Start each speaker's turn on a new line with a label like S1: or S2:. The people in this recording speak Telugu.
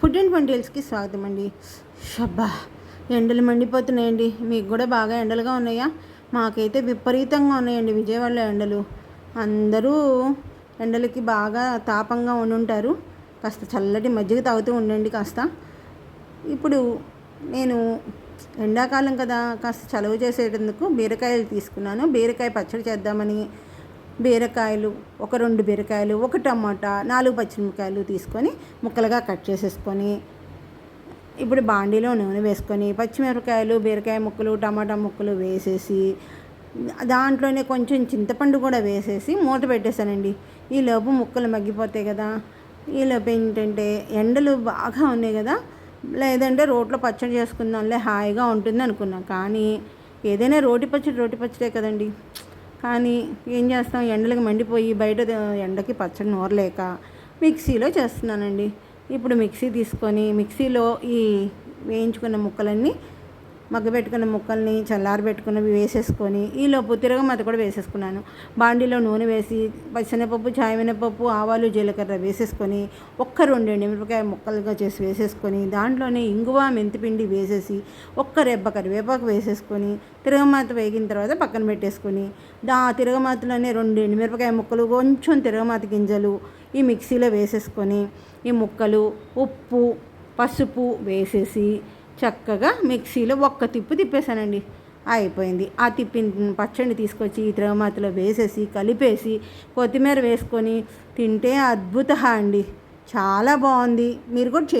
S1: ఫుడ్ అండ్ వంటల్స్కి స్వాగతం అండి షబ్బా ఎండలు మండిపోతున్నాయండి. మీకు కూడా బాగా ఎండలుగా ఉన్నాయా? మాకైతే విపరీతంగా ఉన్నాయండి విజయవాడలో ఎండలు. అందరూ ఎండలకి బాగా తాపంగా ఉండుంటారు. కాస్త చల్లటి మజ్జిగ తాగుతూ ఉండండి కాస్త. ఇప్పుడు నేను ఎండాకాలం కదా కాస్త చలువ చేసేటందుకు బీరకాయలు తీసుకున్నాను. బీరకాయ పచ్చడి చేద్దామని బీరకాయలు ఒక రెండు బీరకాయలు ఒక టమాటా నాలుగు పచ్చిమిరకాయలు తీసుకొని ముక్కలుగా కట్ చేసేసుకొని ఇప్పుడు బాండీలో నూనె వేసుకొని పచ్చిమిరపకాయలు బీరకాయ ముక్కలు టమాటా ముక్కలు వేసేసి దాంట్లోనే కొంచెం చింతపండు కూడా వేసేసి మూత పెట్టేశానండి. ఈ లోపు ముక్కలు మగ్గిపోతాయి కదా. ఈ లోపు ఏంటంటే ఎండలు బాగా ఉన్నాయి కదా. లేదంటే రోట్లో పచ్చడి చేసుకుందాంలే హాయిగా ఉంటుంది అనుకున్నాం కానీ ఏదైనా రోటి పచ్చడి రోటి పచ్చడే కదండి. కానీ ఏం చేస్తాం? ఎండలకి మండిపోయి బయట ఎండకి పచ్చడి నోరలేక మిక్సీలో చేస్తున్నానండి. ఇప్పుడు మిక్సీ తీసుకొని మిక్సీలో ఈ వేయించుకున్న ముక్కలన్నీ మగ్గబెట్టుకున్న ముక్కల్ని చల్లారబెట్టుకున్నవి వేసేసుకొని ఈలోపు తిరగమత కూడా వేసేసుకున్నాను. బాండీలో నూనె వేసి పచ్చనపప్పు చాయమినపప్పు ఆవాలు జీలకర్ర వేసేసుకొని ఒక్క రెండు ఎండుమిరపకాయ ముక్కలుగా చేసి వేసేసుకొని దాంట్లోనే ఇంగువ మెంతిపిండి వేసేసి ఒక్క రెబ్బ కరివేపాకు వేసేసుకొని తిరగమాత వేగిన తర్వాత పక్కన పెట్టేసుకొని దా తిరగమాతలోనే రెండు మిరపకాయ ముక్కలు కొంచెం తిరగమాత గింజలు ఈ మిక్సీలో వేసేసుకొని ఈ ముక్కలు ఉప్పు పసుపు వేసేసి చక్కగా మిక్సీలో ఒక్క తిప్పు తిప్పేశానండి. అయిపోయింది. ఆ తిప్పిన పచ్చడిని తీసుకొచ్చి ఈ తిరగమాతలో వేసేసి కలిపేసి కొత్తిమీర వేసుకొని తింటే అద్భుత అండి. చాలా బాగుంది. మీరు కూడా